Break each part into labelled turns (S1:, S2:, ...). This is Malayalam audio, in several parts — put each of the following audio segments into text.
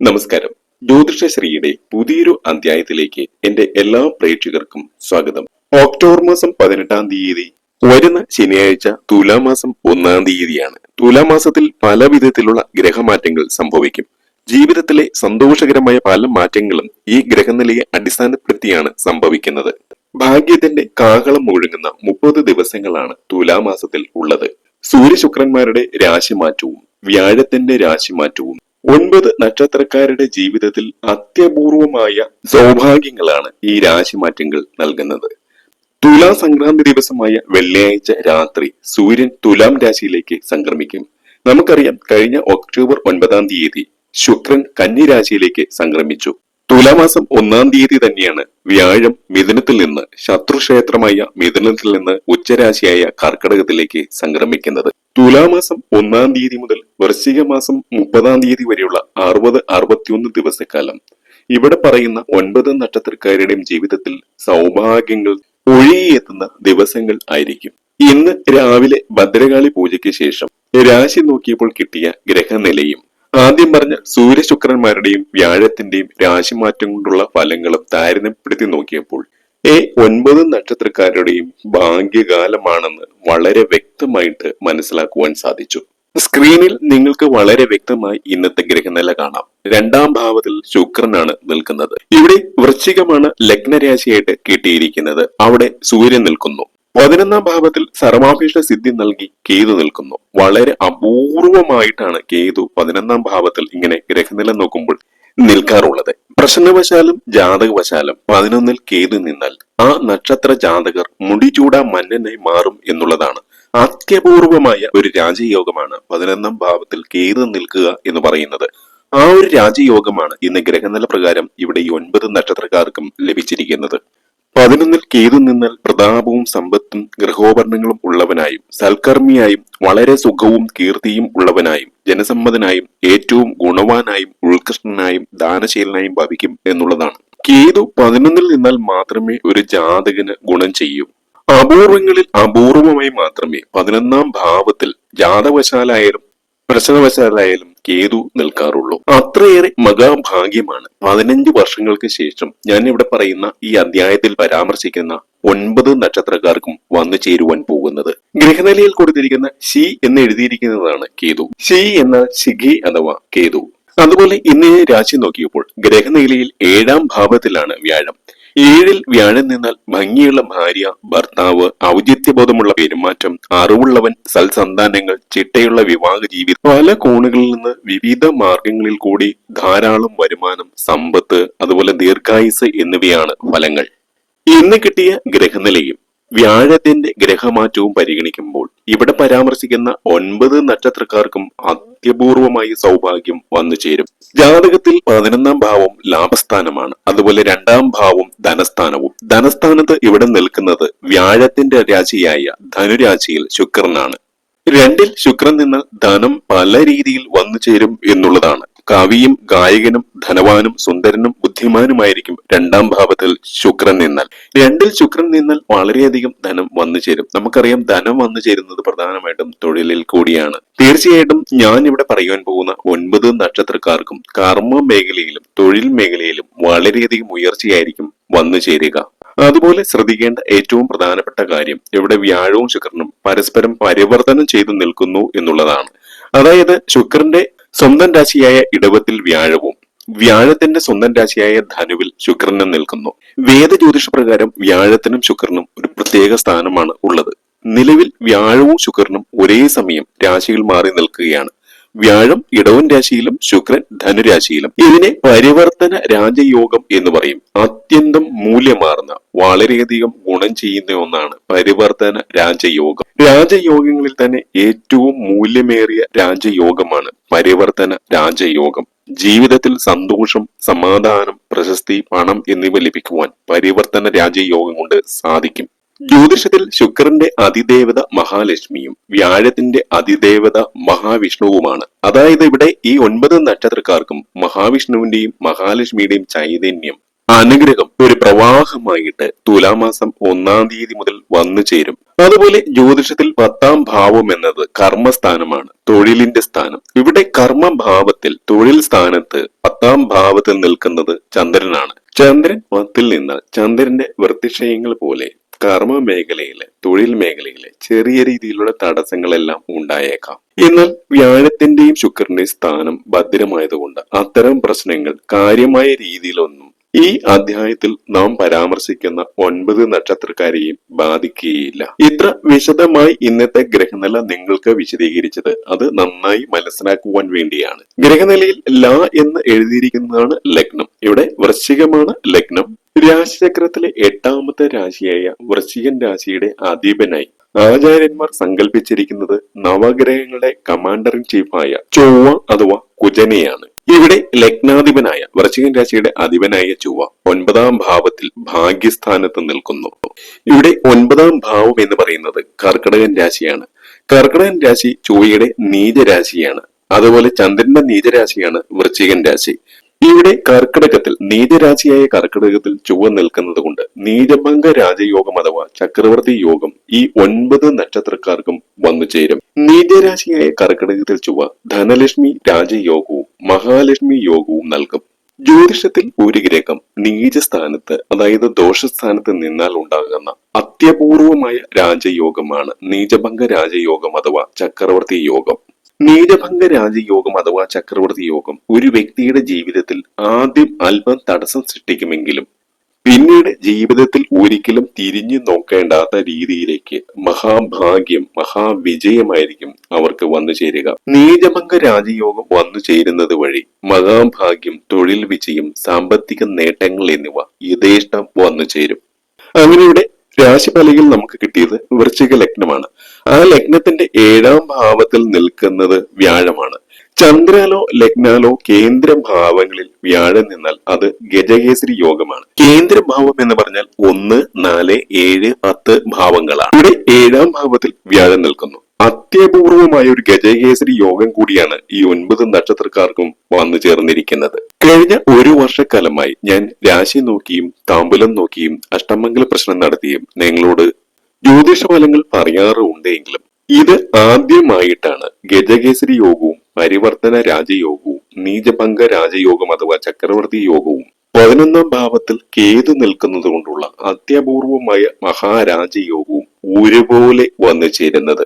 S1: നമസ്കാരം. ജ്യോതിഷശ്രീയുടെ പുതിയൊരു അധ്യായത്തിലേക്ക് എന്റെ എല്ലാ പ്രേക്ഷകർക്കും സ്വാഗതം. ഒക്ടോബർ മാസം പതിനെട്ടാം തീയതി വരുന്ന ശനിയാഴ്ച തുലാമാസം ഒന്നാം തീയതിയാണ്. തുലാമാസത്തിൽ പല വിധത്തിലുള്ള ഗ്രഹമാറ്റങ്ങൾ സംഭവിക്കും. ജീവിതത്തിലെ സന്തോഷകരമായ പല മാറ്റങ്ങളും ഈ ഗ്രഹനിലയെ അടിസ്ഥാനപ്പെടുത്തിയാണ് സംഭവിക്കുന്നത്. ഭാഗ്യത്തിന്റെ കാഹളം മുഴങ്ങുന്ന മുപ്പത് ദിവസങ്ങളാണ് തുലാമാസത്തിൽ ഉള്ളത്. സൂര്യശുക്രന്മാരുടെ രാശിമാറ്റവും വ്യാഴത്തിന്റെ രാശിമാറ്റവും ഒൻപത് നക്ഷത്രക്കാരുടെ ജീവിതത്തിൽ അത്യപൂർവമായ സൗഭാഗ്യങ്ങളാണ് ഈ രാശിമാറ്റങ്ങൾ നൽകുന്നത്. തുലാ സംക്രാന്തി ദിവസമായ വെള്ളിയാഴ്ച രാത്രി സൂര്യൻ തുലാം രാശിയിലേക്ക് സംക്രമിക്കും. നമുക്കറിയാം കഴിഞ്ഞ ഒക്ടോബർ ഒൻപതാം തീയതി ശുക്രൻ കന്നി രാശിയിലേക്ക് സംക്രമിച്ചു. തുലാമാസം ഒന്നാം തീയതി തന്നെയാണ് വ്യാഴം മിഥുനത്തിൽ നിന്ന് ശത്രുക്ഷേത്രമായ മിഥുനത്തിൽ നിന്ന് ഉച്ചരാശിയായ കർക്കടകത്തിലേക്ക് സംക്രമിക്കുന്നത്. തുലാമാസം ഒന്നാം തീയതി മുതൽ വൃശ്ചിക മാസം മുപ്പതാം തീയതി വരെയുള്ള അറുപത് അറുപത്തിയൊന്ന് ദിവസക്കാലം. ഇവിടെ പറയുന്ന ഒൻപത് നക്ഷത്രക്കാരുടെയും ജീവിതത്തിൽ സൗഭാഗ്യങ്ങൾ ഒഴുകിയെത്തുന്ന ദിവസങ്ങൾ ആയിരിക്കും. ഇന്ന് രാവിലെ ഭദ്രകാളി പൂജയ്ക്ക് ശേഷം രാശി നോക്കിയപ്പോൾ കിട്ടിയ ഗ്രഹനിലയും ആദ്യം പറഞ്ഞ സൂര്യശുക്രന്മാരുടെയും വ്യാഴത്തിന്റെയും രാശിമാറ്റം കൊണ്ടുള്ള ഫലങ്ങളും താരതമ്യപ്പെടുത്തി നോക്കിയപ്പോൾ ഈ ഒൻപത് നക്ഷത്രക്കാരുടെയും ഭാഗ്യകാലമാണെന്ന് വളരെ വ്യക്തമായിട്ട് മനസ്സിലാക്കുവാൻ സാധിച്ചു. സ്ക്രീനിൽ നിങ്ങൾക്ക് വളരെ വ്യക്തമായി ഇന്നത്തെ ഗ്രഹനില കാണാം. രണ്ടാം ഭാവത്തിൽ ശുക്രനാണ് നിൽക്കുന്നത്. ഇവിടെ വൃശ്ചികമാണ് ലഗ്നരാശിയായിട്ട് കിട്ടിയിരിക്കുന്നത്. അവിടെ സൂര്യൻ നിൽക്കുന്നു. പതിനൊന്നാം ഭാവത്തിൽ സർവാഭീഷ്ട സിദ്ധി നൽകി കേതു നിൽക്കുന്നു. വളരെ അപൂർവമായിട്ടാണ് കേതു പതിനൊന്നാം ഭാവത്തിൽ ഇങ്ങനെ ഗ്രഹനില നോക്കുമ്പോൾ നിൽക്കാറുള്ളത്. പ്രശ്നവശാലും ജാതകവശാലും പതിനൊന്നിൽ കേതു നിന്നാൽ ആ നക്ഷത്ര ജാതകർ മുടി ചൂടാ മന്നനായി മാറും എന്നുള്ളതാണ്. ആത്യപൂർവമായ ഒരു രാജയോഗമാണ് പതിനൊന്നാം ഭാവത്തിൽ കേതു നിൽക്കുക എന്ന് പറയുന്നത്. ആ ഒരു രാജയോഗമാണ് ഇന്ന് ഗ്രഹനില പ്രകാരം ഇവിടെ ഒൻപത് നക്ഷത്രക്കാർക്കും ലഭിച്ചിരിക്കുന്നത്. പതിനൊന്നിൽ കേതു നിന്നാൽ പ്രതാപവും സമ്പത്തും ഗൃഹോപകരണങ്ങളും ഉള്ളവനായും സൽക്കർമ്മിയായും വളരെ സുഖവും കീർത്തിയും ഉള്ളവനായും ജനസമ്മതനായും ഏറ്റവും ഗുണവാനായും ഉത്കൃഷ്ടനായും ദാനശീലനായും ഭവിക്കും എന്നുള്ളതാണ്. കേതു പതിനൊന്നിൽ നിന്നാൽ മാത്രമേ ഒരു ജാതകന് ഗുണം ചെയ്യൂ. അപൂർവങ്ങളിൽ അപൂർവമായി മാത്രമേ പതിനൊന്നാം ഭാവത്തിൽ ജാതവശാലായാലും പ്രശ്നവശാലായാലും കേതു നിൽക്കാറുള്ളൂ. അത്രയേറെ മഹാഭാഗ്യമാണ്. പതിനഞ്ച് വർഷങ്ങൾക്ക് ശേഷം ഞാൻ ഇവിടെ പറയുന്ന ഈ അധ്യായത്തിൽ പരാമർശിക്കുന്ന ഒൻപത് നക്ഷത്രക്കാർക്കും വന്നു ചേരുവാൻ പോകുന്നത്. ഗ്രഹനിലയിൽ കൊടുത്തിരിക്കുന്ന ഷി എന്ന് എഴുതിയിരിക്കുന്നതാണ് കേതു. ഷി എന്ന ശിഖി അഥവാ കേതു. അതുപോലെ ഇന്ന് രാശി നോക്കിയപ്പോൾ ഗ്രഹനിലയിൽ ഏഴാം ഭാവത്തിലാണ് വ്യാഴം. ഏഴിൽ വ്യാഴം നിന്നാൽ ഭംഗിയുള്ള ഭാര്യ ഭർത്താവ് ഔചിത്യബോധമുള്ള പെരുമാറ്റം അറിവുള്ളവൻ സൽസന്താനങ്ങൾ ചിട്ടയുള്ള വിവാഹ ജീവിതം. പല കോണുകളിൽ നിന്ന് വിവിധ മാർഗങ്ങളിൽ കൂടി ധാരാളം വരുമാനം സമ്പത്ത് അതുപോലെ ദീർഘായുസ് എന്നിവയാണ് ഫലങ്ങൾ. ഇന്ന് കിട്ടിയ ഗ്രഹനിലയും വ്യാഴത്തിന്റെ ഗ്രഹമാറ്റവും പരിഗണിക്കുമ്പോൾ ഇവിടെ പരാമർശിക്കുന്ന ഒൻപത് നക്ഷത്രക്കാർക്കും അത്യപൂർവമായ സൗഭാഗ്യം വന്നു ചേരും. ജാതകത്തിൽ പതിനൊന്നാം ഭാവം ലാഭസ്ഥാനമാണ്. അതുപോലെ രണ്ടാം ഭാവം ധനസ്ഥാനവും. ധനസ്ഥാനത്ത് ഇവിടെ നിൽക്കുന്നത് വ്യാഴത്തിന്റെ രാശിയായ ധനുരാശിയിൽ ശുക്രനാണ്. രണ്ടിൽ ശുക്രൻ നിന്ന് ധനം പല രീതിയിൽ വന്നു ചേരും എന്നുള്ളതാണ്. കവിയും ഗായകനും ധനവാനും സുന്ദരനും ബുദ്ധിമാനുമായിരിക്കും രണ്ടാം ഭാവത്തിൽ ശുക്രൻ നിന്നാൽ. രണ്ടിൽ ശുക്രൻ നിന്നാൽ വളരെയധികം ധനം വന്നു ചേരും. നമുക്കറിയാം ധനം വന്നു ചേരുന്നത് പ്രധാനമായിട്ടും തൊഴിലിൽ കൂടിയാണ്. തീർച്ചയായിട്ടും ഞാൻ ഇവിടെ പറയുവാൻ പോകുന്ന ഒൻപത് നക്ഷത്രക്കാർക്കും കർമ്മ മേഖലയിലും തൊഴിൽ മേഖലയിലും വളരെയധികം ഉയർച്ചയായിരിക്കും വന്നു ചേരുക. അതുപോലെ ശ്രദ്ധിക്കേണ്ട ഏറ്റവും പ്രധാനപ്പെട്ട കാര്യം ഇവിടെ വ്യാഴവും ശുക്രനും പരസ്പരം പരിവർത്തനം ചെയ്തു നിൽക്കുന്നു എന്നുള്ളതാണ്. അതായത് ശുക്രന്റെ സ്വന്തം രാശിയായ ഇടവത്തിൽ വ്യാഴവും വ്യാഴത്തിന്റെ സ്വന്തം രാശിയായ ധനുവിൽ ശുക്രനും നിൽക്കുന്നു. വേദ ജ്യോതിഷ പ്രകാരം വ്യാഴത്തിനും ശുക്രനും ഒരു പ്രത്യേക സ്ഥാനമാണ് ഉള്ളത്. നിലവിൽ വ്യാഴവും ശുക്രനും ഒരേ സമയം രാശിയിൽ മാറി നിൽക്കുകയാണ്. വ്യാഴം ഇടവൻ രാശിയിലും ശുക്രൻ ധനുരാശിയിലും. ഇതിനെ പരിവർത്തന രാജയോഗം എന്ന് പറയും. അത്യന്തം മൂല്യമാർന്ന വളരെയധികം ഗുണം ചെയ്യുന്ന ഒന്നാണ് പരിവർത്തന രാജയോഗം. രാജയോഗങ്ങളിൽ തന്നെ ഏറ്റവും മൂല്യമേറിയ രാജയോഗമാണ് പരിവർത്തന രാജയോഗം. ജീവിതത്തിൽ സന്തോഷം സമാധാനം പ്രശസ്തി പണം എന്നിവ ലഭിക്കുവാൻ പരിവർത്തന രാജയോഗം കൊണ്ട് സാധിക്കും. ജ്യോതിഷത്തിൽ ശുക്രന്റെ അതിദേവത മഹാലക്ഷ്മിയും വ്യാഴത്തിന്റെ അതിദേവത മഹാവിഷ്ണുവുമാണ്. അതായത് ഇവിടെ ഈ ഒൻപത് നക്ഷത്രക്കാർക്കും മഹാവിഷ്ണുവിന്റെയും മഹാലക്ഷ്മിയുടെയും ചൈതന്യം അനുഗ്രഹം ഒരു പ്രവാഹമായിട്ട് തുലാമാസം ഒന്നാം തീയതി മുതൽ വന്നു ചേരും. അതുപോലെ ജ്യോതിഷത്തിൽ പത്താം ഭാവം എന്നത് കർമ്മസ്ഥാനമാണ് തൊഴിലിന്റെ സ്ഥാനം. ഇവിടെ കർമ്മഭാവത്തിൽ തൊഴിൽ സ്ഥാനത്ത് പത്താം ഭാവത്തിൽ നിൽക്കുന്നത് ചന്ദ്രനാണ്. ചന്ദ്രൻ പത്തിൽ നിന്ന് ചന്ദ്രന്റെ വൃത്തിക്ഷയങ്ങൾ പോലെ കർമ്മ മേഖലയിലെ തൊഴിൽ മേഖലയിലെ ചെറിയ രീതിയിലുള്ള തടസ്സങ്ങളെല്ലാം ഉണ്ടായേക്കാം. എന്നാൽ വ്യാഴത്തിന്റെയും ശുക്രന്റെയും സ്ഥാനം ഭദ്രമായതുകൊണ്ട് അത്തരം പ്രശ്നങ്ങൾ കാര്യമായ രീതിയിലൊന്നും ഈ അധ്യായത്തിൽ നാം പരാമർശിക്കുന്ന ഒൻപത് നക്ഷത്രക്കാരെയും ബാധിക്കുകയില്ല. ഇത്ര വിശദമായി ഇന്നത്തെ ഗ്രഹനില നിങ്ങൾക്ക് വിശദീകരിച്ചത് അത് നന്നായി മനസ്സിലാക്കുവാൻ വേണ്ടിയാണ്. ഗ്രഹനിലയിൽ ല എന്ന് എഴുതിയിരിക്കുന്നതാണ് ലഗ്നം. ഇവിടെ വൃശ്ചികമാണ് ലഗ്നം. രാശിചക്രത്തിലെ എട്ടാമത്തെ രാശിയായ വൃശ്ചികൻ രാശിയുടെ അധീപനായി. ആചാര്യന്മാർ സങ്കല്പിച്ചിരിക്കുന്നത് നവഗ്രഹങ്ങളുടെ കമാൻഡർ ഇൻ ചീഫായ ചൊവ്വ അഥവാ കുജനെയാണ്. ഇവിടെ ലഗ്നാധിപനായ വൃശ്ചികൻ രാശിയുടെ അധിപനായ ചൊവ്വ ഒൻപതാം ഭാവത്തിൽ ഭാഗ്യസ്ഥാനത്ത് നിൽക്കുന്നു. ഇവിടെ ഒൻപതാം ഭാവം എന്ന് പറയുന്നത് കർക്കിടകൻ രാശിയാണ്. കർക്കിടകൻ രാശി ചൊവ്വയുടെ നീചരാശിയാണ്. അതുപോലെ ചന്ദ്രന്റെ നീചരാശിയാണ് വൃശ്ചികൻ രാശി. ഇവിടെ കർക്കിടകത്തിൽ നീതിരാജിയായ കർക്കിടകത്തിൽ ചൊവ്വ നിൽക്കുന്നത് കൊണ്ട് നീതിഭംഗ രാജയോഗം അഥവാ ചക്രവർത്തി യോഗം ഈ ഒൻപത് നക്ഷത്രക്കാർക്കും വന്നു ചേരും. നീതിരാശിയായ കർക്കിടകത്തിൽ ചുവ ധനലക്ഷ്മി രാജയോഗവും മഹാലക്ഷ്മി യോഗവും നൽകും. ജ്യോതിഷത്തിൽ ഒരു ഗ്രഹം നീചസ്ഥാനത്ത് അതായത് ദോഷസ്ഥാനത്ത് നിന്നാൽ ഉണ്ടാകുന്ന അത്യപൂർവമായ രാജയോഗമാണ് നീചഭംഗ രാജയോഗം അഥവാ ചക്രവർത്തി യോഗം. നീചഭംഗ രാജയോഗം അഥവാ ചക്രവർത്തി യോഗം ഒരു വ്യക്തിയുടെ ജീവിതത്തിൽ ആദ്യം അല്പം തടസ്സം സൃഷ്ടിക്കുമെങ്കിലും പിന്നീട് ജീവിതത്തിൽ ഒരിക്കലും തിരിഞ്ഞു നോക്കേണ്ടാത്ത രീതിയിലേക്ക് മഹാഭാഗ്യം മഹാവിജയമായിരിക്കും അവർക്ക് വന്നു ചേരുക. നീചഭംഗ രാജയോഗം വന്നു ചേരുന്നത് വഴി മഹാഭാഗ്യം തൊഴിൽ വിജയം സാമ്പത്തിക നേട്ടങ്ങൾ എന്നിവ യഥേഷ്ടം വന്നു ചേരും. അങ്ങനെ ഇവിടെ രാശിഫലയിൽ നമുക്ക് കിട്ടിയത് വൃശ്ചിക ലഗ്നമാണ്. ആ ലഗ്നത്തിന്റെ ഏഴാം ഭാവത്തിൽ നിൽക്കുന്നത് വ്യാഴമാണ്. ചന്ദ്രാലോ ലഗ്നാലോ കേന്ദ്ര ഭാവങ്ങളിൽ വ്യാഴം നിന്നാൽ അത് ഗജകേസരി യോഗമാണ്. കേന്ദ്ര ഭാവം എന്ന് പറഞ്ഞാൽ ഒന്ന് നാല് ഏഴ് പത്ത് ഭാവങ്ങളാണ്. ഇവിടെ ഏഴാം ഭാവത്തിൽ വ്യാഴം നിൽക്കുന്നു. അത്യപൂർവമായ ഒരു ഗജകേസരി യോഗം കൂടിയാണ് ഈ ഒൻപത് നക്ഷത്രക്കാർക്കും വന്നു ചേർന്നിരിക്കുന്നത്. കഴിഞ്ഞ ഒരു വർഷക്കാലമായി ഞാൻ രാശി നോക്കിയും താമ്പുലം നോക്കിയും അഷ്ടമംഗല പ്രശ്നം നടത്തിയും നിങ്ങളോട് ജ്യോതിഷ ഫലങ്ങൾ പറയാറുണ്ടെങ്കിലും ഇത് ആദ്യമായിട്ടാണ് ഗജകേസരി യോഗവും പരിവർത്തന രാജയോഗവും നീചഭംഗ രാജയോഗം അഥവാ ചക്രവർത്തി യോഗവും. പതിനൊന്നാം ഭാവത്തിൽ കേതു നിൽക്കുന്നത് കൊണ്ടുള്ള അത്യപൂർവമായ മഹാരാജയോഗവും ഒരുപോലെ വന്നു ചേരുന്നത്.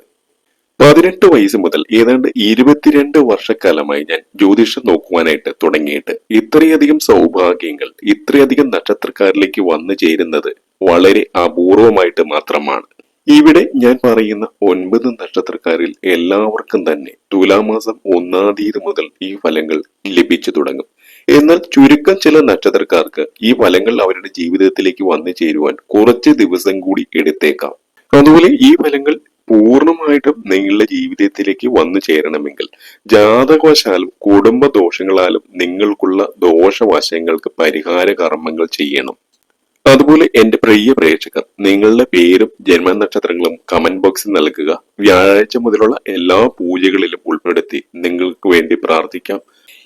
S1: പതിനെട്ട് വയസ്സ് മുതൽ ഏതാണ്ട് ഇരുപത്തിരണ്ട് വർഷക്കാലമായി ഞാൻ ജ്യോതിഷം നോക്കുവാനായിട്ട് തുടങ്ങിയിട്ട് ഇത്രയധികം സൗഭാഗ്യങ്ങൾ ഇത്രയധികം നക്ഷത്രക്കാരിലേക്ക് വന്നു ചേരുന്നത് വളരെ അപൂർവമായിട്ട് മാത്രമാണ്. ഇവിടെ ഞാൻ പറയുന്ന ഒൻപത് നക്ഷത്രക്കാരിൽ എല്ലാവർക്കും തന്നെ തുലാമാസം ഒന്നാം തീയതി മുതൽ ഈ ഫലങ്ങൾ ലഭിച്ചു തുടങ്ങും. എന്നാൽ ചുരുക്കം ചില നക്ഷത്രക്കാർക്ക് ഈ ഫലങ്ങൾ അവരുടെ ജീവിതത്തിലേക്ക് വന്നു ചേരുവാൻ കുറച്ച് ദിവസം കൂടി എടുത്തേക്കാം. അതുപോലെ ഈ ഫലങ്ങൾ പൂർണമായിട്ടും നിങ്ങളുടെ ജീവിതത്തിലേക്ക് വന്നു ചേരണമെങ്കിൽ ജാതകവശാലും കുടുംബ ദോഷങ്ങളാലും നിങ്ങൾക്കുള്ള ദോഷവശങ്ങൾക്ക് പരിഹാര കർമ്മങ്ങൾ ചെയ്യണം. അതുപോലെ എന്റെ പ്രിയ പ്രേക്ഷകർ നിങ്ങളുടെ പേരും ജന്മ നക്ഷത്രങ്ങളും കമന്റ് ബോക്സിൽ നൽകുക. വ്യാഴാഴ്ച മുതലുള്ള എല്ലാ പൂജകളിലും ഉൾപ്പെടുത്തി നിങ്ങൾക്ക് വേണ്ടി പ്രാർത്ഥിക്കാം.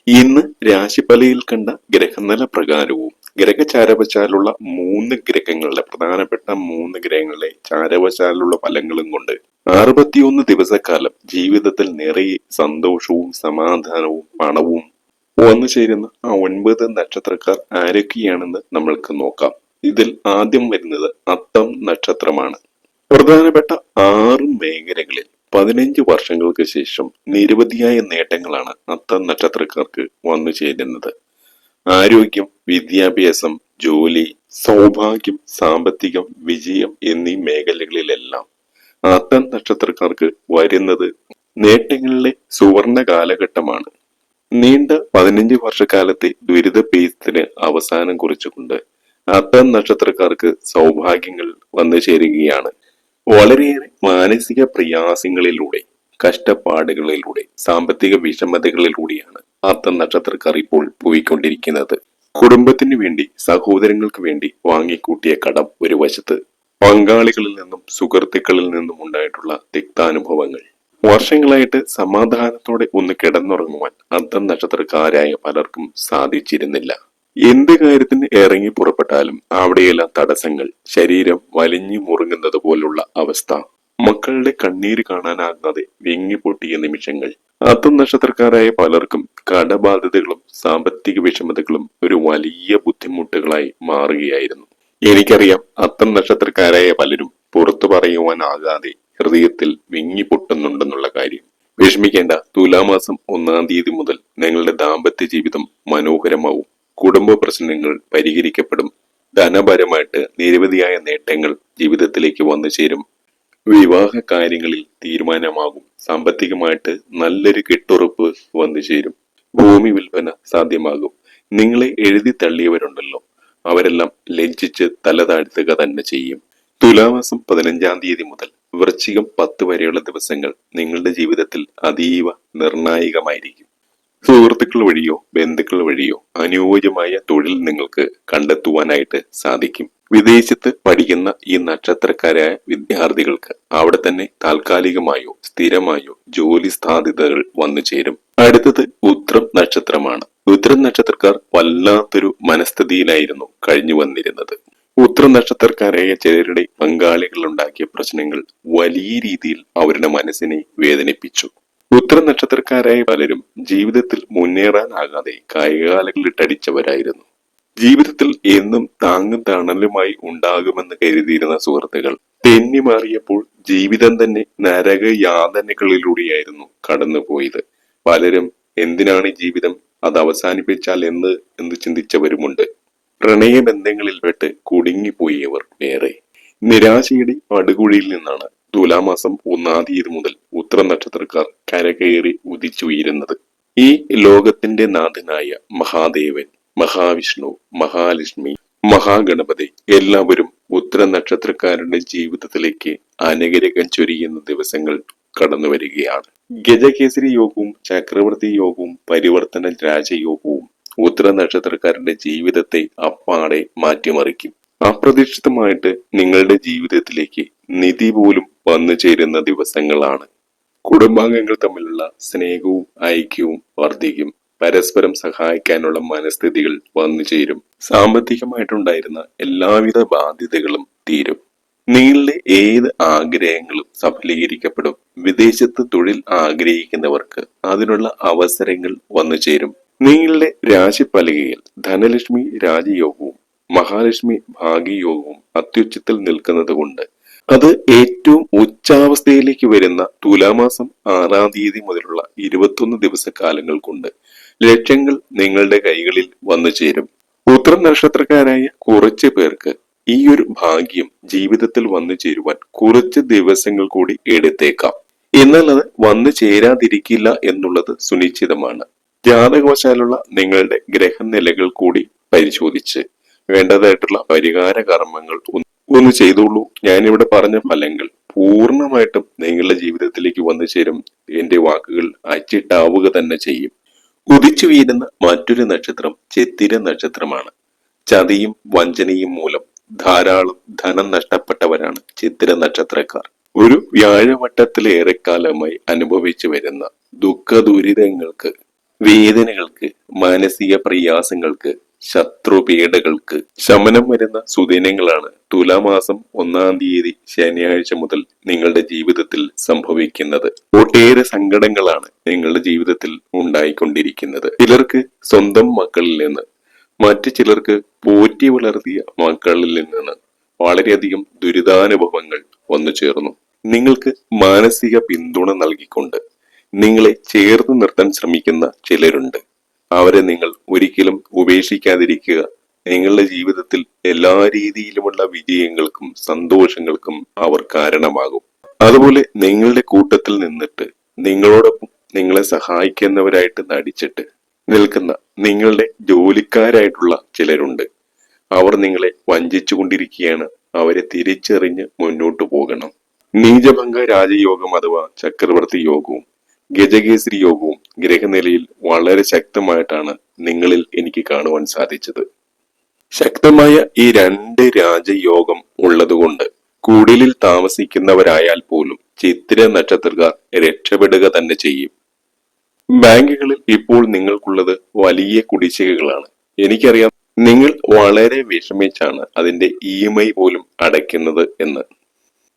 S1: ഇന്ന് രാശിഫലയിൽ കണ്ട ഗ്രഹനില പ്രകാരവും ഗ്രഹചാരവശാലുള്ള മൂന്ന് ഗ്രഹങ്ങളുടെ പ്രധാനപ്പെട്ട മൂന്ന് ഗ്രഹങ്ങളിലെ ചാരവശാലുള്ള ഫലങ്ങളും കൊണ്ട് അറുപത്തിയൊന്ന് ദിവസക്കാലം ജീവിതത്തിൽ നിറയെ സന്തോഷവും സമാധാനവും പണവും വന്നു ചേരുന്ന ആ ഒൻപത് നക്ഷത്രക്കാർ ആരൊക്കെയാണെന്ന് നമ്മൾക്ക് നോക്കാം. ഇതിൽ ആദ്യം വരുന്നത് അത്തം നക്ഷത്രമാണ്. പ്രധാനപ്പെട്ട ആറ് മേഖലകളിൽ പതിനഞ്ച് വർഷങ്ങൾക്ക് ശേഷം നിരവധിയായ നേട്ടങ്ങളാണ് അത്തം നക്ഷത്രക്കാർക്ക് വന്നു ചേരുന്നത്. ആരോഗ്യം വിദ്യാഭ്യാസം ജോലി സൗഭാഗ്യം സാമ്പത്തികം വിജയം എന്നീ മേഖലകളിലെല്ലാം അത്തം നക്ഷത്രക്കാർക്ക് വരുന്നത് നേട്ടങ്ങളിലെ സുവർണ കാലഘട്ടമാണ്. നീണ്ട പതിനഞ്ച് വർഷക്കാലത്തെ ദുരിത പേസ്തിന് അവസാനം കുറിച്ചുകൊണ്ട് അത്തം നക്ഷത്രക്കാർക്ക് സൗഭാഗ്യങ്ങൾ വന്നു ചേരുകയാണ്. വളരെയേറെ മാനസിക പ്രയാസങ്ങളിലൂടെ കഷ്ടപ്പാടുകളിലൂടെ സാമ്പത്തിക വിഷമതകളിലൂടെയാണ് അത്തം നക്ഷത്രക്കാർ ഇപ്പോൾ പോയിക്കൊണ്ടിരിക്കുന്നത്. കുടുംബത്തിന് വേണ്ടി സഹോദരങ്ങൾക്ക് വേണ്ടി വാങ്ങിക്കൂട്ടിയ കടം ഒരു വശത്ത് പങ്കാളികളിൽ നിന്നും സുഹൃത്തുക്കളിൽ നിന്നും ഉണ്ടായിട്ടുള്ള തിക്താനുഭവങ്ങൾ വർഷങ്ങളായിട്ട് സമാധാനത്തോടെ ഒന്ന് കിടന്നുറങ്ങുവാൻ അത്തം നക്ഷത്രക്കാരായ പലർക്കും സാധിച്ചിരുന്നില്ല. എന്ത് കാര്യത്തിന് ഇറങ്ങി പുറപ്പെട്ടാലും അവിടെയെല്ലാം തടസ്സങ്ങൾ ശരീരം വലിഞ്ഞു മുറുങ്ങുന്നത് പോലുള്ള അവസ്ഥ. മക്കളുടെ കണ്ണീര് കാണാനാകാതെ വിങ്ങിപ്പൊട്ടിയ നിമിഷങ്ങൾ. അത്തം നക്ഷത്രക്കാരായ പലർക്കും കടബാധ്യതകളും സാമ്പത്തിക വിഷമതകളും ഒരു വലിയ ബുദ്ധിമുട്ടുകളായി മാറുകയായിരുന്നു. എനിക്കറിയാം അത്തം നക്ഷത്രക്കാരായ പലരും പുറത്തു പറയുവാനാകാതെ ഹൃദയത്തിൽ വിങ്ങിപ്പൊട്ടുന്നുണ്ടെന്നുള്ള കാര്യം. വിഷമിക്കേണ്ട തുലാമാസം ഒന്നാം തീയതി മുതൽ നിങ്ങളുടെ ദാമ്പത്യ ജീവിതം മനോഹരമാവും. കുടുംബ പ്രശ്നങ്ങൾ പരിഹരിക്കപ്പെടും. ധനപരമായിട്ട് നിരവധിയായ നേട്ടങ്ങൾ ജീവിതത്തിലേക്ക് വന്നു ചേരും. വിവാഹ കാര്യങ്ങളിൽ തീരുമാനമാകും. സാമ്പത്തികമായിട്ട് നല്ലൊരു കെട്ടുറപ്പ് വന്നു ചേരും. ഭൂമി വിൽപ്പന സാധ്യമാകും. നിങ്ങളെ എഴുതി തള്ളിയവരുണ്ടല്ലോ. അവരെല്ലാം ലജ്ജിച്ച് തല താഴ്ത്തുക തന്നെ ചെയ്യും. തുലാമാസം പതിനഞ്ചാം തീയതി മുതൽ വൃശ്ചികം പത്ത് വരെയുള്ള ദിവസങ്ങൾ നിങ്ങളുടെ ജീവിതത്തിൽ അതീവ നിർണായകമായിരിക്കും. സുഹൃത്തുക്കൾ വഴിയോ ബന്ധുക്കൾ വഴിയോ അനുയോജ്യമായ തൊഴിൽ നിങ്ങൾക്ക് കണ്ടെത്തുവാനായിട്ട് സാധിക്കും. വിദേശത്ത് പഠിക്കുന്ന ഈ നക്ഷത്രക്കാരായ വിദ്യാർത്ഥികൾക്ക് അവിടെ തന്നെ താൽക്കാലികമായോ സ്ഥിരമായോ ജോലി സാധ്യതകൾ വന്നു ചേരും. അടുത്തത് ഉത്രം നക്ഷത്രമാണ്. ഉത്രം നക്ഷത്രക്കാർ വല്ലാത്തൊരു മനസ്ഥിതിയിലായിരുന്നു കഴിഞ്ഞു വന്നിരുന്നത്. ഉത്രം നക്ഷത്രക്കാരായ ചിലരുടെ പങ്കാളികൾ ഉണ്ടാക്കിയ പ്രശ്നങ്ങൾ വലിയ രീതിയിൽ അവരുടെ മനസ്സിനെ വേദനിപ്പിച്ചു. ഉത്തര നക്ഷത്രക്കാരായ പലരും ജീവിതത്തിൽ മുന്നേറാനാകാതെ കായികാലകളിട്ടടിച്ചവരായിരുന്നു ജീവിതത്തിൽ എന്നും താങ്ങും തണലുമായി ഉണ്ടാകുമെന്ന് കരുതിയിരുന്ന സുഹൃത്തുക്കൾ തെന്നി മാറിയപ്പോൾ ജീവിതം തന്നെ നരക യാതനകളിലൂടെയായിരുന്നു കടന്നുപോയത്. പലരും എന്തിനാണ് ജീവിതം അത് അവസാനിപ്പിച്ചാൽ എന്ന് എന്ന് ചിന്തിച്ചവരുമുണ്ട്. പ്രണയബന്ധങ്ങളിൽപ്പെട്ട് കുടുങ്ങിപ്പോയവർ വേറെ. നിരാശയുടെ പടുകുഴിയിൽ നിന്നാണ് തുലാമാസം ഒന്നാം തീയതി മുതൽ ഉത്തര നക്ഷത്രക്കാർ കരകയറി ഉദിച്ചുയരുന്നത്. ഈ ലോകത്തിന്റെ നാഥനായ മഹാദേവൻ മഹാവിഷ്ണു മഹാലക്ഷ്മി മഹാഗണപതി എല്ലാവരും ഉത്തര നക്ഷത്രക്കാരുടെ ജീവിതത്തിലേക്ക് അനുഗ്രഹം ചൊരിയുന്ന ദിവസങ്ങൾ കടന്നു വരികയാണ് ഗജകേസരി യോഗവും ചക്രവർത്തി യോഗവും പരിവർത്തന രാജയോഗവും ഉത്തര നക്ഷത്രക്കാരുടെ ജീവിതത്തെ അപ്പാടെ മാറ്റിമറിക്കും. അപ്രതീക്ഷിതമായിട്ട് നിങ്ങളുടെ ജീവിതത്തിലേക്ക് നിധി പോലും വന്നു ചേരുന്ന ദിവസങ്ങളാണ് കുടുംബാംഗങ്ങൾ തമ്മിലുള്ള സ്നേഹവും ഐക്യവും വർദ്ധിക്കും പരസ്പരം സഹായിക്കാനുള്ള മനസ്ഥിതികൾ വന്നു ചേരും. സാമ്പത്തികമായിട്ടുണ്ടായിരുന്ന എല്ലാവിധ ബാധ്യതകളും തീരും. നിങ്ങളുടെ ഏത് ആഗ്രഹങ്ങളും സഫലീകരിക്കപ്പെടും. വിദേശത്ത് തൊഴിൽ ആഗ്രഹിക്കുന്നവർക്ക് അതിനുള്ള അവസരങ്ങൾ വന്നു ചേരും. നിങ്ങളുടെ രാശിപ്പലകയിൽ ധനലക്ഷ്മി രാജയോഗവും മഹാലക്ഷ്മി ഭാഗ്യയോഗവും അത്യുച്ചത്തിൽ നിൽക്കുന്നത് കൊണ്ട് അത് ഏറ്റവും ഉച്ചാവസ്ഥയിലേക്ക് വരുന്ന തുലാമാസം ആറാം തീയതി മുതലുള്ള ഇരുപത്തൊന്ന് ദിവസക്കാലങ്ങൾ കൊണ്ട് ലക്ഷ്യങ്ങൾ നിങ്ങളുടെ കൈകളിൽ വന്നു ചേരും. ഉത്തരം നക്ഷത്രക്കാരായ കുറച്ച് പേർക്ക് ഈ ഒരു ഭാഗ്യം ജീവിതത്തിൽ വന്നു ചേരുവാൻ കുറച്ച് ദിവസങ്ങൾ കൂടി എടുത്തേക്കാം. എന്നാൽ അത് വന്നു ചേരാതിരിക്കില്ല എന്നുള്ളത് സുനിശ്ചിതമാണ്. ജാതകവശാലുള്ള നിങ്ങളുടെ ഗ്രഹനിലകൾ കൂടി പരിശോധിച്ച് വേണ്ടതായിട്ടുള്ള പരിഹാര കർമ്മങ്ങൾ ഒന്ന് ചെയ്തോളൂ ഞാനിവിടെ പറഞ്ഞ ഫലങ്ങൾ പൂർണമായിട്ടും നിങ്ങളുടെ ജീവിതത്തിലേക്ക് വന്നു ചേരും. എന്റെ വാക്കുകൾ അച്ചിട്ടാവുക തന്നെ ചെയ്യും. കുതിച്ചു വീഴുന്ന മറ്റൊരു നക്ഷത്രം ചെത്തിര നക്ഷത്രമാണ്. ചതിയും വഞ്ചനയും മൂലം ധാരാളം ധനം നഷ്ടപ്പെട്ടവരാണ് ചിത്തിര നക്ഷത്രക്കാർ. ഒരു വ്യാഴവട്ടത്തിലേറെക്കാലമായി അനുഭവിച്ചു വരുന്ന ദുഃഖ ദുരിതങ്ങൾക്ക് വേദനകൾക്ക് മാനസിക പ്രയാസങ്ങൾക്ക് ശത്രുപീഡകൾക്ക് ശമനം വരുന്ന സുദിനങ്ങളാണ് തുലാമാസം ഒന്നാം തീയതി ശനിയാഴ്ച മുതൽ നിങ്ങളുടെ ജീവിതത്തിൽ സംഭവിക്കുന്നത്. ഒട്ടേറെ സങ്കടങ്ങളാണ് നിങ്ങളുടെ ജീവിതത്തിൽ ഉണ്ടായിക്കൊണ്ടിരിക്കുന്നത്. ചിലർക്ക് സ്വന്തം മക്കളിൽ നിന്ന് മറ്റു ചിലർക്ക് പോറ്റി വളർത്തിയ മക്കളിൽ നിന്ന് വളരെയധികം ദുരിതാനുഭവങ്ങൾ വന്നു ചേർന്നു. നിങ്ങൾക്ക് മാനസിക പിന്തുണ നൽകിക്കൊണ്ട് നിങ്ങളെ ചേർത്ത് നിർത്താൻ ശ്രമിക്കുന്ന ചിലരുണ്ട്. അവരെ നിങ്ങൾ ഒരിക്കലും ഉപേക്ഷിക്കാതിരിക്കുക. നിങ്ങളുടെ ജീവിതത്തിൽ എല്ലാ രീതിയിലുമുള്ള വിജയങ്ങൾക്കും സന്തോഷങ്ങൾക്കും അവർ കാരണമാകും. അതുപോലെ നിങ്ങളുടെ കൂട്ടത്തിൽ നിന്നിട്ട് നിങ്ങളോടൊപ്പം നിങ്ങളെ സഹായിക്കുന്നവരായിട്ട് നടിച്ചിട്ട് നിൽക്കുന്ന നിങ്ങളുടെ ജോലിക്കാരായിട്ടുള്ള ചിലരുണ്ട്. അവർ നിങ്ങളെ വഞ്ചിച്ചു കൊണ്ടിരിക്കുകയാണ് അവരെ തിരിച്ചറിഞ്ഞ് മുന്നോട്ടു പോകണം. നീചഭംഗ രാജയോഗം അഥവാ ചക്രവർത്തി യോഗവും ഗജകേസരി യോഗവും ഗ്രഹനിലയിൽ വളരെ ശക്തമായിട്ടാണ് നിങ്ങളിൽ എനിക്ക് കാണുവാൻ സാധിച്ചത്. ശക്തമായ ഈ രണ്ട് രാജയോഗം ഉള്ളതുകൊണ്ട് കുടിലിൽ താമസിക്കുന്നവരായാൽ പോലും ചിത്ര നക്ഷത്രക്കാർ രക്ഷപ്പെടുക തന്നെ ചെയ്യും. ബാങ്കുകളിൽ ഇപ്പോൾ നിങ്ങൾക്കുള്ളത് വലിയ കുടിശ്ശികകളാണ്. എനിക്കറിയാം നിങ്ങൾ വളരെ വിഷമിച്ചാണ് അതിന്റെ ഇ എം ഐ പോലും അടയ്ക്കുന്നത് എന്ന്.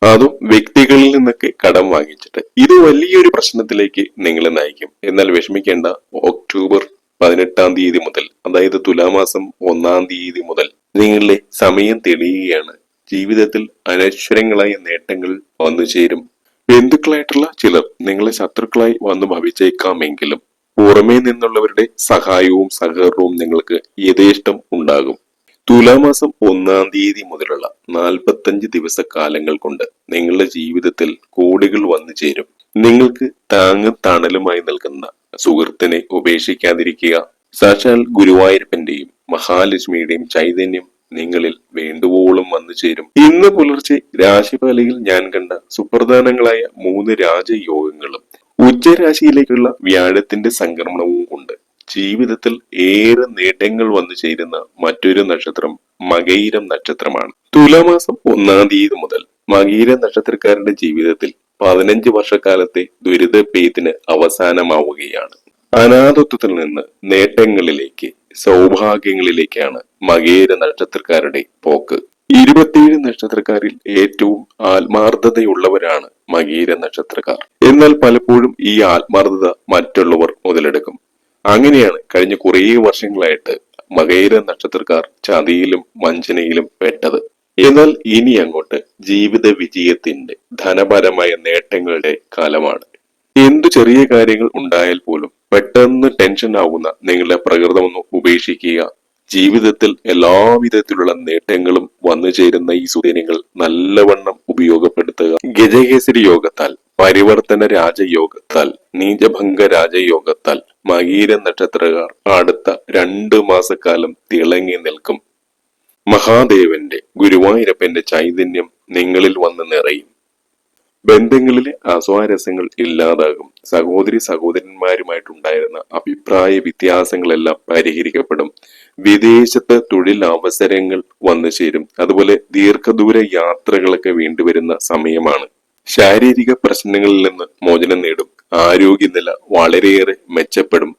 S1: അതും വ്യക്തികളിൽ നിന്നൊക്കെ കടം വാങ്ങിച്ചിട്ട്. ഇത് വലിയൊരു പ്രശ്നത്തിലേക്ക് നിങ്ങളെ നയിക്കും. എന്നാൽ വിഷമിക്കേണ്ട ഒക്ടോബർ പതിനെട്ടാം തീയതി മുതൽ അതായത് തുലാമാസം ഒന്നാം തീയതി മുതൽ നിങ്ങളുടെ സമയം തെളിയുകയാണ്. ജീവിതത്തിൽ അനശ്വരങ്ങളായ നേട്ടങ്ങൾ വന്നു ചേരും. ബന്ധുക്കളായിട്ടുള്ള ചിലർ നിങ്ങളെ ശത്രുക്കളായി വന്നു ഭവിച്ചേക്കാമെങ്കിലും പുറമേ നിന്നുള്ളവരുടെ സഹായവും സഹകരണവും നിങ്ങൾക്ക് യഥേഷ്ടം ഉണ്ടാകും. തുലാമാസം ഒന്നാം തീയതി മുതലുള്ള നാൽപ്പത്തഞ്ച് ദിവസ കാലങ്ങൾ കൊണ്ട് നിങ്ങളുടെ ജീവിതത്തിൽ കോടികൾ വന്നു ചേരും. നിങ്ങൾക്ക് താങ്ങ തണലുമായി നൽകുന്ന സുഹൃത്തിനെ ഉപേക്ഷിക്കാതിരിക്കുക. സാക്ഷാൽ ഗുരുവായൂരപ്പന്റെയും മഹാലക്ഷ്മിയുടെയും ചൈതന്യം നിങ്ങളിൽ വേണ്ടുവോളം വന്നു ചേരും. ഇന്ന് പുലർച്ചെ രാശിപാലയിൽ ഞാൻ കണ്ട സുപ്രധാനങ്ങളായ മൂന്ന് രാജയോഗങ്ങളും ഉച്ചരാശിയിലേക്കുള്ള വ്യാഴത്തിന്റെ സംക്രമണവും കൊണ്ട് ജീവിതത്തിൽ ഏറെ നേട്ടങ്ങൾ വന്നു ചേരുന്ന മറ്റൊരു നക്ഷത്രം മകയിരം നക്ഷത്രമാണ്. തുലാമാസം ഒന്നാം തീയതി മുതൽ മകീര നക്ഷത്രക്കാരുടെ ജീവിതത്തിൽ പതിനഞ്ച് വർഷക്കാലത്തെ ദുരിത പെയ്ത്തിന് അവസാനമാവുകയാണ്. അനാഥത്വത്തിൽ നിന്ന് നേട്ടങ്ങളിലേക്ക് സൗഭാഗ്യങ്ങളിലേക്കാണ് മകേര നക്ഷത്രക്കാരുടെ പോക്ക്. ഇരുപത്തിയേഴ് നക്ഷത്രക്കാരിൽ ഏറ്റവും ആത്മാർത്ഥതയുള്ളവരാണ് മകീര നക്ഷത്രക്കാർ. എന്നാൽ പലപ്പോഴും ഈ ആത്മാർത്ഥത മറ്റുള്ളവർ മുതലെടുക്കും. അങ്ങനെയാണ് കഴിഞ്ഞ കുറേ വർഷങ്ങളായിട്ട് മകേര നക്ഷത്രക്കാർ ചതിയിലും വഞ്ചനയിലും പെട്ടത്. എന്നാൽ ഇനി അങ്ങോട്ട് ജീവിത വിജയത്തിന്റെ ധനപരമായ നേട്ടങ്ങളുടെ കാലമാണ്. എന്തു ചെറിയ കാര്യങ്ങൾ ഉണ്ടായാൽ പോലും പെട്ടെന്ന് ടെൻഷൻ ആവുന്ന നിങ്ങളുടെ പ്രകൃതമൊന്ന് ഉപേക്ഷിക്കുക. ജീവിതത്തിൽ എല്ലാവിധത്തിലുള്ള നേട്ടങ്ങളും വന്നു ചേരുന്ന ഈ സുദിനങ്ങൾ നല്ലവണ്ണം ഉപയോഗപ്പെടുത്തുക. ഗജകേസരി യോഗത്താൽ പരിവർത്തന രാജയോഗത്താൽ നീചഭംഗ രാജയോഗത്താൽ മകീര നക്ഷത്രകാർ അടുത്ത രണ്ടു മാസക്കാലം തിളങ്ങി നിൽക്കും. മഹാദേവന്റെ ഗുരുവായൂരപ്പന്റെ ചൈതന്യം നിങ്ങളിൽ വന്ന് നിറയും. ബന്ധങ്ങളിലെ അസ്വാരസ്യങ്ങൾ ഇല്ലാതാകും. സഹോദരി സഹോദരന്മാരുമായിട്ടുണ്ടായിരുന്ന അഭിപ്രായ വ്യത്യാസങ്ങളെല്ലാം പരിഹരിക്കപ്പെടും. വിദേശത്ത് തൊഴിലവസരങ്ങൾ വന്നു ചേരും. അതുപോലെ ദീർഘദൂര യാത്രകളൊക്കെ വേണ്ടിവരുന്ന സമയമാണ്. ശാരീരിക പ്രശ്നങ്ങളിൽ നിന്ന് മോചനം നേടും. ആരോഗ്യനില വളരെയേറെ മെച്ചപ്പെടും.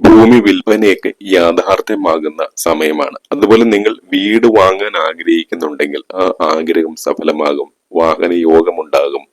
S1: ഭൂമി വിൽപ്പനയൊക്കെ യാഥാർത്ഥ്യമാകുന്ന സമയമാണ്. അതുപോലെ നിങ്ങൾ വീട് വാങ്ങാൻ ആഗ്രഹിക്കുന്നുണ്ടെങ്കിൽ ആ ആഗ്രഹം സഫലമാകും. വാഹന യോഗമുണ്ടാകും.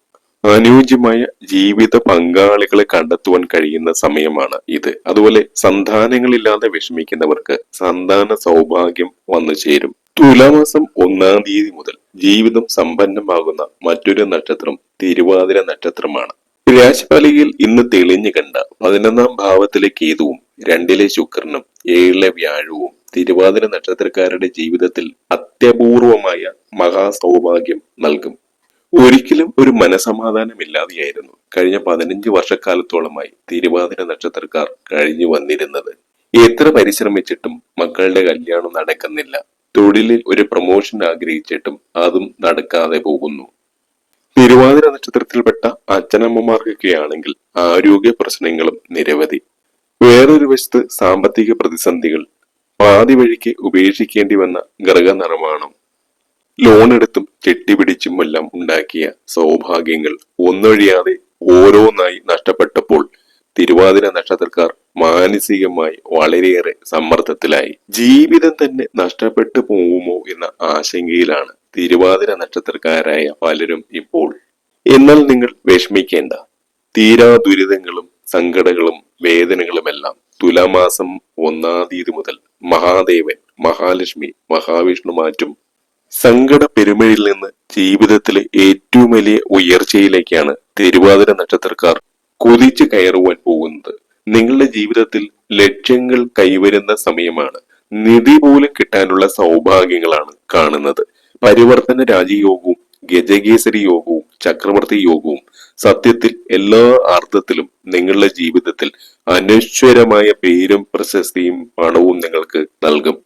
S1: അനുയോജ്യമായ ജീവിത പങ്കാളികളെ കണ്ടെത്തുവാൻ കഴിയുന്ന സമയമാണ് ഇത്. അതുപോലെ സന്താനങ്ങളില്ലാതെ വിഷമിക്കുന്നവർക്ക് സന്താന സൗഭാഗ്യം വന്നു ചേരും. തുലാമാസം ഒന്നാം തീയതി മുതൽ ജീവിതം സമ്പന്നമാകുന്ന മറ്റൊരു നക്ഷത്രം തിരുവാതിര നക്ഷത്രമാണ്. രാശിപാലികയിൽ ഇന്ന് തെളിഞ്ഞു കണ്ട പതിനൊന്നാം ഭാവത്തിലെ കേതുവും രണ്ടിലെ ശുക്രനും ഏഴിലെ വ്യാഴവും തിരുവാതിര നക്ഷത്രക്കാരുടെ ജീവിതത്തിൽ അത്യപൂർവമായ മഹാസൗഭാഗ്യം നൽകും. ഒരിക്കലും ഒരു മനസമാധാനമില്ലാതെയായിരുന്നു കഴിഞ്ഞ പതിനഞ്ച് വർഷക്കാലത്തോളമായി തിരുവാതിര നക്ഷത്രക്കാർ കഴിഞ്ഞു വന്നിരുന്നത്. എത്ര പരിശ്രമിച്ചിട്ടും മക്കളുടെ കല്യാണം നടക്കുന്നില്ല. തൊഴിലിൽ ഒരു പ്രൊമോഷൻ ആഗ്രഹിച്ചിട്ടും അതും നടക്കാതെ പോകുന്നു. തിരുവാതിര നക്ഷത്രത്തിൽപ്പെട്ട അച്ഛനമ്മമാർക്കൊക്കെ ആണെങ്കിൽ ആരോഗ്യ പ്രശ്നങ്ങളും നിരവധി. വേറൊരു വശത്ത് സാമ്പത്തിക പ്രതിസന്ധികൾ. പാതി വഴിക്ക് ഉപേക്ഷിക്കേണ്ടി വന്ന ഗ്രഹനിർമ്മാണം ലോൺ എടുത്തും ചെട്ടി പിടിച്ചുമെല്ലാം ഉണ്ടാക്കിയ സൗഭാഗ്യങ്ങൾ ഒന്നൊഴിയാതെ ഓരോന്നായി നഷ്ടപ്പെട്ടപ്പോൾ തിരുവാതിര നക്ഷത്രക്കാർ മാനസികമായി വളരെയേറെ സമ്മർദ്ദത്തിലായി. ജീവിതം തന്നെ നഷ്ടപ്പെട്ടു പോകുമോ എന്ന ആശങ്കയിലാണ് തിരുവാതിര നക്ഷത്രക്കാരായ പലരും ഇപ്പോൾ. എന്നാൽ നിങ്ങൾ വിഷമിക്കേണ്ട. തീരാ ദുരിതങ്ങളും സങ്കടങ്ങളും വേദനകളുമെല്ലാം തുലാമാസം ഒന്നാം തീയതി മുതൽ മഹാദേവൻ മഹാലക്ഷ്മി മഹാവിഷ്ണു മാറ്റും സങ്കട പെരുമഴിൽ നിന്ന് ജീവിതത്തിലെ ഏറ്റവും വലിയ ഉയർച്ചയിലേക്കാണ് തിരുവാതിര നക്ഷത്രക്കാർ കുതിച്ചു കയറുവാൻ പോകുന്നത്. നിങ്ങളുടെ ജീവിതത്തിൽ ലക്ഷ്യങ്ങൾ കൈവരുന്ന സമയമാണ്. നിധി പോലും കിട്ടാനുള്ള സൗഭാഗ്യങ്ങളാണ് കാണുന്നത്. പരിവർത്തന രാജയോഗവും ഗജകേസരി യോഗവും ചക്രവർത്തി യോഗവും സത്യത്തിൽ എല്ലാ അർത്ഥത്തിലും നിങ്ങളുടെ ജീവിതത്തിൽ അനശ്വരമായ പേരും പ്രശസ്തിയും പണവും നിങ്ങൾക്ക് നൽകും.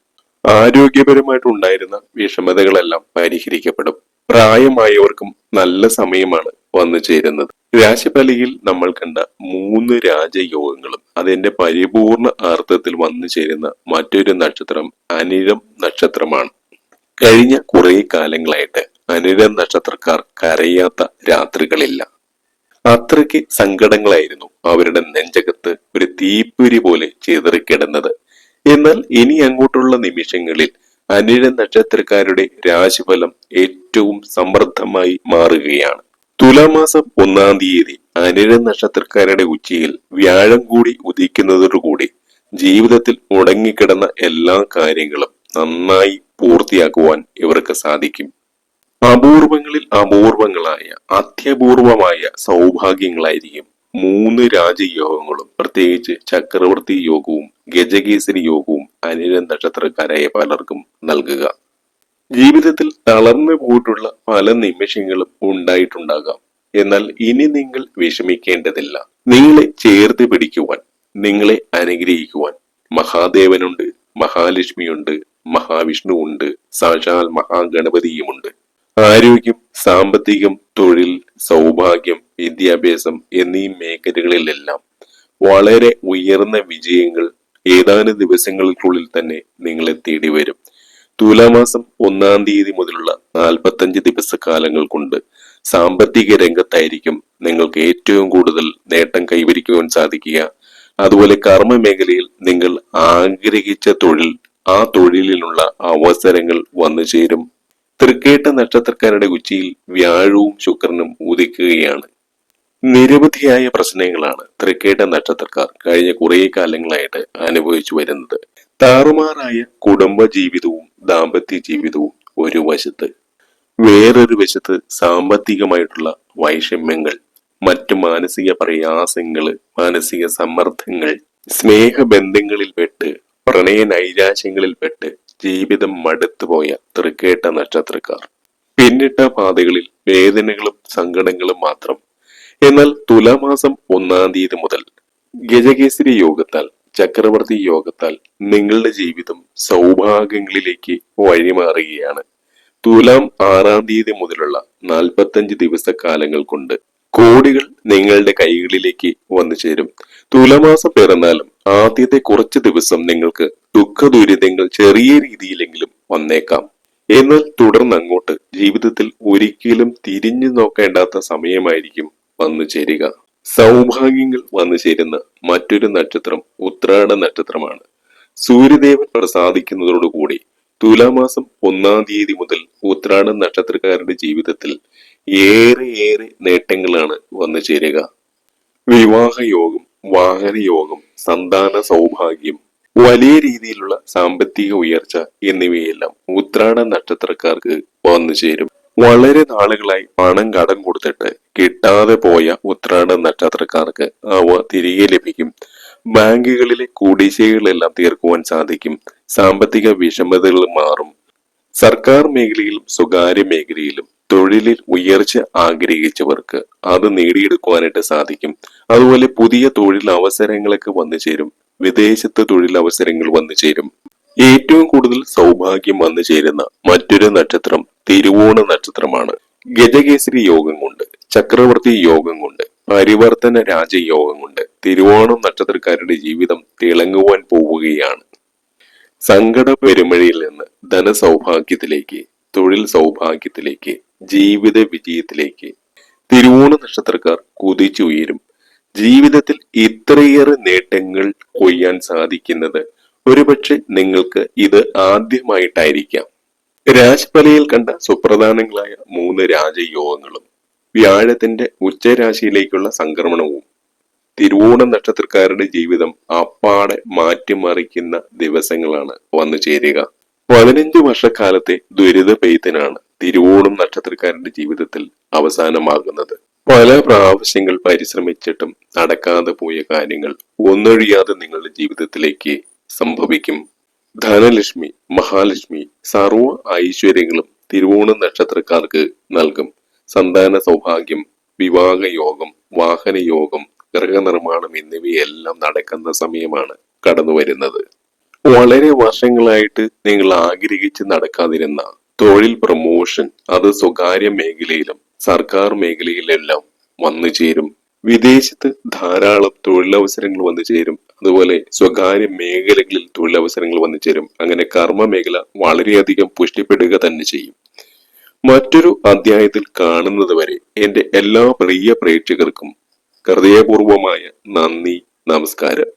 S1: ആരോഗ്യപരമായിട്ട് ഉണ്ടായിരുന്ന വിഷമതകളെല്ലാം പരിഹരിക്കപ്പെടും. പ്രായമായവർക്കും നല്ല സമയമാണ് വന്നു ചേരുന്നത്. രാശിഫലിയിൽ നമ്മൾ കണ്ട മൂന്ന് രാജയോഗങ്ങളും അതിന്റെ പരിപൂർണ അർത്ഥത്തിൽ വന്നു ചേരുന്ന മറ്റൊരു നക്ഷത്രം അനിഴം നക്ഷത്രമാണ്. കഴിഞ്ഞ കുറെ കാലങ്ങളായിട്ട് അനിഴം നക്ഷത്രക്കാർ കരയാത്ത രാത്രികളില്ല. അത്രയ്ക്ക് സങ്കടങ്ങളായിരുന്നു അവരുടെ നെഞ്ചകത്ത് ഒരു തീപ്പൊരി പോലെ ചിതറിക്കിടന്നത്. എന്നാൽ ഇനി അങ്ങോട്ടുള്ള നിമിഷങ്ങളിൽ അനിഴ നക്ഷത്രക്കാരുടെ രാശിഫലം ഏറ്റവും സമൃദ്ധമായി മാറുകയാണ്. തുലാമാസം ഒന്നാം തീയതി അനിഴ നക്ഷത്രക്കാരുടെ ഉച്ചയിൽ വ്യാഴം കൂടി ഉദിക്കുന്നതോടുകൂടി ജീവിതത്തിൽ മുടങ്ങിക്കിടന്ന എല്ലാ കാര്യങ്ങളും നന്നായി പൂർത്തിയാക്കുവാൻ ഇവർക്ക് സാധിക്കും. അപൂർവങ്ങളിൽ അപൂർവങ്ങളായ അത്യപൂർവമായ സൗഭാഗ്യങ്ങളായിരിക്കും മൂന്ന് രാജയോഗങ്ങളും പ്രത്യേകിച്ച് ചക്രവർത്തി യോഗവും ഗജകേസരി യോഗവും അനിഴ നക്ഷത്രക്കാരായ പലർക്കും നൽകുക. ജീവിതത്തിൽ തളർന്നു പോയിട്ടുള്ള പല നിമിഷങ്ങളും ഉണ്ടായിട്ടുണ്ടാകാം. എന്നാൽ ഇനി നിങ്ങൾ വിഷമിക്കേണ്ടതില്ല. നിങ്ങളെ ചേർത്ത് പിടിക്കുവാൻ നിങ്ങളെ അനുഗ്രഹിക്കുവാൻ മഹാദേവനുണ്ട് മഹാലക്ഷ്മിയുണ്ട് മഹാവിഷ്ണു ഉണ്ട് സാക്ഷാൽ മഹാഗണപതിയുമുണ്ട്. ആരോഗ്യം സാമ്പത്തികം തൊഴിൽ സൗഭാഗ്യം വിദ്യാഭ്യാസം എന്നീ മേഖലകളിലെല്ലാം വളരെ ഉയർന്ന വിജയങ്ങൾ ഏതാനും ദിവസങ്ങൾക്കുള്ളിൽ തന്നെ നിങ്ങളെ തേടി വരും തുലാമാസം ഒന്നാം തീയതി മുതലുള്ള നാൽപ്പത്തഞ്ച് ദിവസക്കാലങ്ങൾ കൊണ്ട് സാമ്പത്തിക രംഗത്തായിരിക്കും നിങ്ങൾക്ക് ഏറ്റവും കൂടുതൽ നേട്ടം കൈവരിക്കുവാൻ സാധിക്കുക. അതുപോലെ കർമ്മ മേഖലയിൽ നിങ്ങൾ ആഗ്രഹിച്ച തൊഴിൽ ആ തൊഴിലിനുള്ള അവസരങ്ങൾ വന്നു ചേരും. തൃക്കേട്ട നക്ഷത്രക്കാരുടെ ഉച്ചയിൽ വ്യാഴവും ശുക്രനും ഉദിക്കുകയാണ്. നിരവധിയായ പ്രശ്നങ്ങളാണ് തൃക്കേട്ട നക്ഷത്രക്കാർ കഴിഞ്ഞ കുറേ കാലങ്ങളായിട്ട് അനുഭവിച്ചു വരുന്നത്. താറുമാറായ കുടുംബ ജീവിതവും ദാമ്പത്യ ജീവിതവും ഒരു വശത്ത്. വേറൊരു വശത്ത് സാമ്പത്തികമായിട്ടുള്ള വൈഷമ്യങ്ങൾ മറ്റു മാനസിക പ്രയാസങ്ങൾ മാനസിക സമ്മർദ്ദങ്ങൾ സ്നേഹബന്ധങ്ങളിൽ പെട്ട് പ്രണയ നൈരാശ്യങ്ങളിൽ പെട്ട് ജീവിതം മടുത്തുപോയ തൃക്കേട്ട നക്ഷത്രക്കാർ. പിന്നിട്ട പാതകളിൽ വേദനകളും സങ്കടങ്ങളും മാത്രം. എന്നാൽ തുലാമാസം ഒന്നാം തീയതി മുതൽ ഗജകേസരി യോഗത്താൽ ചക്രവർത്തി യോഗത്താൽ നിങ്ങളുടെ ജീവിതം സൗഭാഗ്യങ്ങളിലേക്ക് വഴിമാറുകയാണ്. തുലാം ആറാം തീയതി മുതലുള്ള നാൽപ്പത്തഞ്ച് ദിവസ കാലങ്ങൾ കൊണ്ട് കോടികൾ നിങ്ങളുടെ കൈകളിലേക്ക് വന്നു ചേരും. തുലമാസം പിറന്നാലും ആദ്യത്തെ കുറച്ച് ദിവസം നിങ്ങൾക്ക് ദുഃഖ ദുരിതങ്ങൾ ചെറിയ രീതിയിലെങ്കിലും വന്നേക്കാം. എന്നാൽ തുടർന്ന് അങ്ങോട്ട് ജീവിതത്തിൽ ഒരിക്കലും തിരിഞ്ഞു നോക്കേണ്ടാത്ത സമയമായിരിക്കും വന്നു ചേരുക. സൗഭാഗ്യങ്ങൾ വന്നു ചേരുന്ന മറ്റൊരു നക്ഷത്രം ഉത്രാട നക്ഷത്രമാണ്. സൂര്യദേവൻ പ്രസാദിക്കുന്നതോടുകൂടി തുലാമാസം ഒന്നാം തീയതി മുതൽ ഉത്രാട നക്ഷത്രക്കാരുടെ ജീവിതത്തിൽ ഏറെ ഏറെ നേട്ടങ്ങളാണ് വന്നു ചേരുക. വിവാഹയോഗം വാഹനയോഗം സന്താന സൗഭാഗ്യം വലിയ രീതിയിലുള്ള സാമ്പത്തിക ഉയർച്ച എന്നിവയെല്ലാം ഉത്രാട നക്ഷത്രക്കാർക്ക് വന്നു ചേരും. വളരെ നാളുകളായി പണം കടം കൊടുത്തിട്ട് കിട്ടാതെ പോയ ഉത്രാട നക്ഷത്രക്കാർക്ക് അവ തിരികെ ലഭിക്കും. ബാങ്കുകളിലെ കുടിശ്ശികകളെല്ലാം തീർക്കുവാൻ സാധിക്കും. സാമ്പത്തിക വിഷമതകൾ മാറും. സർക്കാർ മേഖലയിലും സ്വകാര്യ മേഖലയിലും തൊഴിലിൽ ഉയർച്ച ആഗ്രഹിച്ചവർക്ക് അത് നേടിയെടുക്കുവാനായിട്ട് സാധിക്കും. അതുപോലെ പുതിയ തൊഴിൽ അവസരങ്ങളൊക്കെ വന്നു ചേരും വിദേശത്ത് തൊഴിലവസരങ്ങൾ വന്നു ചേരും ഏറ്റവും കൂടുതൽ സൗഭാഗ്യം വന്നു ചേരുന്ന മറ്റൊരു നക്ഷത്രം തിരുവോണ നക്ഷത്രമാണ്. ഗജകേസരി യോഗം കൊണ്ട് ചക്രവർത്തി യോഗം കൊണ്ട് പരിവർത്തന രാജയോഗം കൊണ്ട് തിരുവോണം നക്ഷത്രക്കാരുടെ ജീവിതം തിളങ്ങുവാൻ പോവുകയാണ്. സങ്കട പെരുമഴയിൽ നിന്ന് ധനസൗഭാഗ്യത്തിലേക്ക് തൊഴിൽ സൗഭാഗ്യത്തിലേക്ക് ജീവിത വിജയത്തിലേക്ക് തിരുവോണ നക്ഷത്രക്കാർ കുതിച്ചുയരും. ജീവിതത്തിൽ ഇത്രയേറെ നേട്ടങ്ങൾ കൊയ്യാൻ സാധിക്കുന്നത് ഒരുപക്ഷെ നിങ്ങൾക്ക് ഇത് ആദ്യമായിട്ടായിരിക്കാം. രാജ്പലയിൽ കണ്ട സുപ്രധാനങ്ങളായ മൂന്ന് രാജയോഗങ്ങളും വ്യാഴത്തിന്റെ ഉച്ചരാശിയിലേക്കുള്ള സംക്രമണവും തിരുവോണ നക്ഷത്രക്കാരുടെ ജീവിതം അപ്പാടെ മാറ്റിമറിക്കുന്ന ദിവസങ്ങളാണ് വന്നു ചേരുക. പതിനഞ്ച് വർഷക്കാലത്തെ ദുരിത പെയ്ത്തിനാണ് തിരുവോണം നക്ഷത്രക്കാരന്റെ ജീവിതത്തിൽ അവസാനമാകുന്നത്. പല പ്രാവശ്യങ്ങൾ പരിശ്രമിച്ചിട്ടും നടക്കാതെ പോയ കാര്യങ്ങൾ ഒന്നൊഴിയാതെ നിങ്ങളുടെ ജീവിതത്തിലേക്ക് സംഭവിക്കും. ധനലക്ഷ്മി മഹാലക്ഷ്മി സർവ ഐശ്വര്യങ്ങളും തിരുവോണ നക്ഷത്രക്കാർക്ക് നൽകും. സന്താന സൗഭാഗ്യം വിവാഹ യോഗം വാഹന യോഗം ഗൃഹനിർമ്മാണം എന്നിവയെല്ലാം നടക്കുന്ന സമയമാണ് കടന്നു വരുന്നത് വളരെ വർഷങ്ങളായിട്ട് നിങ്ങൾ ആഗ്രഹിച്ച് നടക്കാതിരുന്ന തൊഴിൽ പ്രൊമോഷൻ അത് സ്വകാര്യ മേഖലയിലും സർക്കാർ മേഖലയിലെല്ലാം വന്നു ചേരും വിദേശത്ത് ധാരാളം തൊഴിലവസരങ്ങൾ വന്നു ചേരും. അതുപോലെ സ്വകാര്യ മേഖലകളിൽ തൊഴിലവസരങ്ങൾ വന്നു ചേരും. അങ്ങനെ കർമ്മ മേഖല വളരെയധികം പുഷ്ടിപ്പെടുക തന്നെ ചെയ്യും. മറ്റൊരു അധ്യായത്തിൽ കാണുന്നത് വരെ എന്റെ എല്ലാ പ്രിയ പ്രേക്ഷകർക്കും ഹൃദയപൂർവമായ നന്ദി നമസ്കാരം.